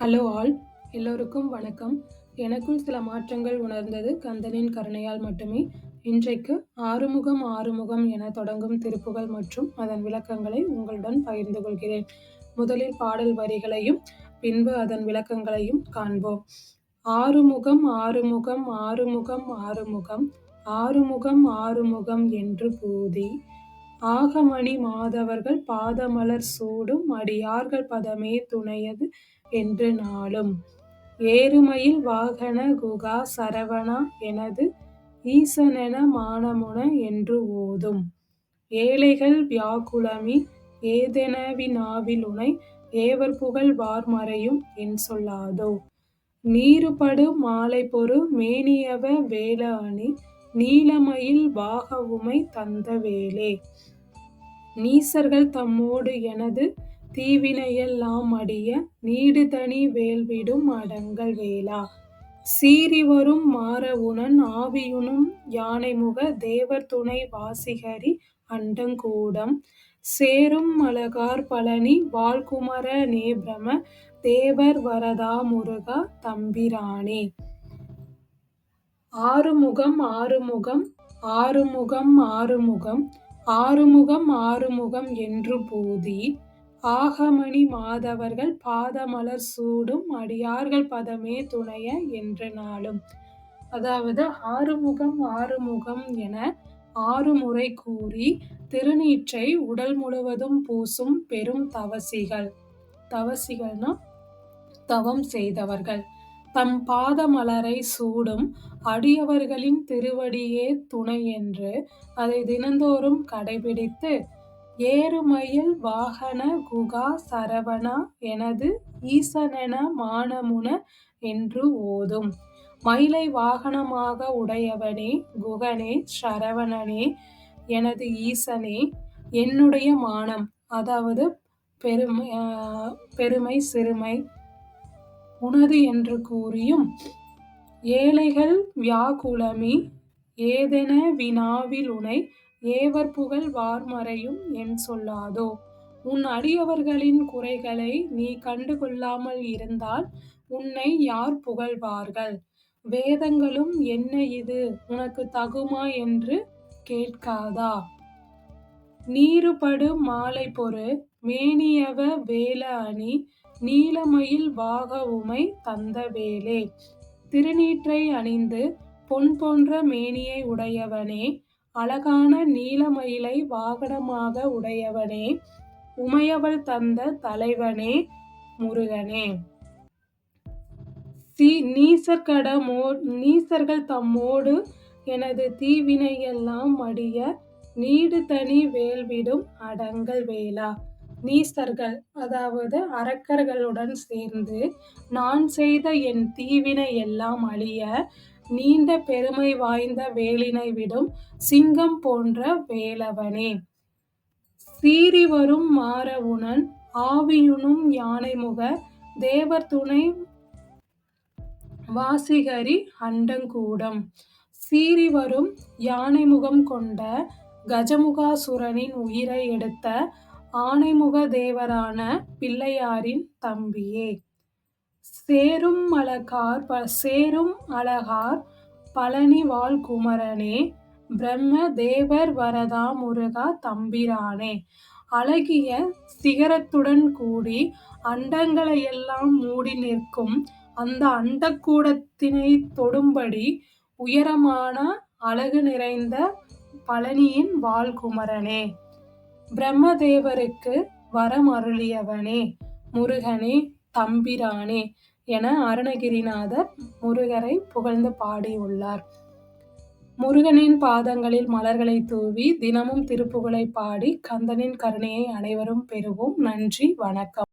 Hello all எல்லோருக்கும் வணக்கம். எனக்குள் சில மாற்றங்கள் உணர்ந்தது கந்தனின் கருணையால் மட்டுமே. இன்றைக்கு ஆறுமுகம் ஆறுமுகம் என தொடங்கும் திருப்புகள் மற்றும் அதன் விளக்கங்களை உங்களுடன் பகிர்ந்து கொள்கிறேன். முதலில் பாடல் வரிகளையும் பின்பு அதன் விளக்கங்களையும் காண்போம். ஆறுமுகம் ஆறுமுகம் ஆறுமுகம் ஆறுமுகம் ஆறுமுகம் ஆறுமுகம் என்று பூதி. ஆகமணி மாதவர்கள் பாதமலர் சூடும் அடியார்கள் பதமே துணையது. என்று நாளும் ஏறுமயில் வாகன குகா சரவணா எனது ஈசனென மானமுன என்று ஓதும். ஏழைகள் வியாக்குலமி ஏதெனவினாவிலுனை ஏவர் புகழ் வார்மறையும் என் சொல்லாதோ. நீருபடு மாலை பொறு மேனியவ வேல அணி நீலமயில் வாகவுமை தந்த வேலே. நீசர்கள் தம்மோடு எனது தீவினையெல்லாம் அடிய நீடுதனி வேல்விடும் அடங்கல் வேளா. சீறிவரும் மாறவுணன் ஆவியுனும் யானைமுக தேவர் துணை வாசிகரி அண்டங்கூடம். சேரும் மலகார் பழனி வாழ்குமர நேபிரம தேவர் வரதா முருகா தம்பிரானே. ஆறுமுகம் ஆறுமுகம் ஆறுமுகம் ஆறுமுகம் ஆறுமுகம் ஆறுமுகம் என்று பூதி. ஆகமணி மாதவர்கள் பாதமலர் சூடும் அடியார்கள் பதமே துணைய என்று நாளும் அதாவது ஆறுமுகம் ஆறுமுகம் என ஆறு முறை கூறி திருநீற்றை உடல் முழுவதும் பூசும் பெரும் தவசிகள். தவசிகள்னா தவம் செய்தவர்கள். தம் பாதமலரை சூடும் அடியவர்களின் திருவடியே துணை என்று அதை தினந்தோறும் கடைபிடித்து ஏறுமயில் வாகன குகா சரவணா எனது ஈசனென மானமுன என்று ஓதும். மயிலை வாகனமாக உடையவனே குகனே சரவணனே எனது ஈசனே என்னுடைய மானம். அதாவது பெருமை பெருமை சிறுமை. உனது என்று கூறியும் ஏழைகள் வியாகுலமி ஏதென வினாவில் உனை ஏவர் புகழ் வார்மறையும் என் சொல்லாதோ? உன் அடியவர்களின் குறைகளை நீ கண்டு கொள்ளாமல் இருந்தால் உன்னை யார் புகழ்வார்கள்? வேதங்களும் என்ன இது? உனக்கு தகுமா என்று கேட்காதா? நீருபடு மாலை பொறு மேனியவ வேல அணி நீலமயில் வாக உமை தந்த வேலே. திருநீற்றை அணிந்து பொன் போன்ற மேனியை உடையவனே அழகான நீலமயிலை வாகனமாக உடையவனே உமையவள் தந்த தலைவனே முருகனே. தீ நீசர்கடமோ நீசர்கள் தம்மோடு எனது தீவினையெல்லாம் மடிய நீடு தனி வேல்விடும் அடங்கல் வேளா. நீசர்கள் அதாவது அரக்கர்களுடன் சேர்ந்து நான் செய்த என் தீவினை எல்லாம் அழிய நீண்ட பெருமை வாய்ந்த வேலினை விடும் சிங்கம் போன்ற வேலவனே. சீறி வரும் மாறவுணன் ஆவியுனும் யானைமுக தேவர் துணை வாசிகரி அண்டங்கூடம். சீறி வரும் யானை முகம் கொண்ட கஜமுகாசுரனின் உயிரை எடுத்த ஆனைமுக தேவரான பிள்ளையாரின் தம்பியே. சேரும் அழகார் சேரும் அழகார் பழனி வாழ் குமரனே பிரம்ம தேவர் வரதா முருகா தம்பிரானே. அழகிய சிகரத்துடன் கூடி அண்டங்களையெல்லாம் மூடி நிற்கும் அந்த அண்டக்கூடத்தினை தொடும்படி உயரமான அழகு நிறைந்த பழனியின் வாழ்குமரனே பிரம்மதேவருக்கு வரம் அருளியவனே முருகனே தம்பிரானே என அருணகிரிநாதர் முருகரை புகழ்ந்து பாடியுள்ளார். முருகனின் பாதங்களில் மலர்களை தூவி தினமும் திருப்புகழை பாடி கந்தனின் கருணையை அனைவரும் பெறுவோம். நன்றி வணக்கம்.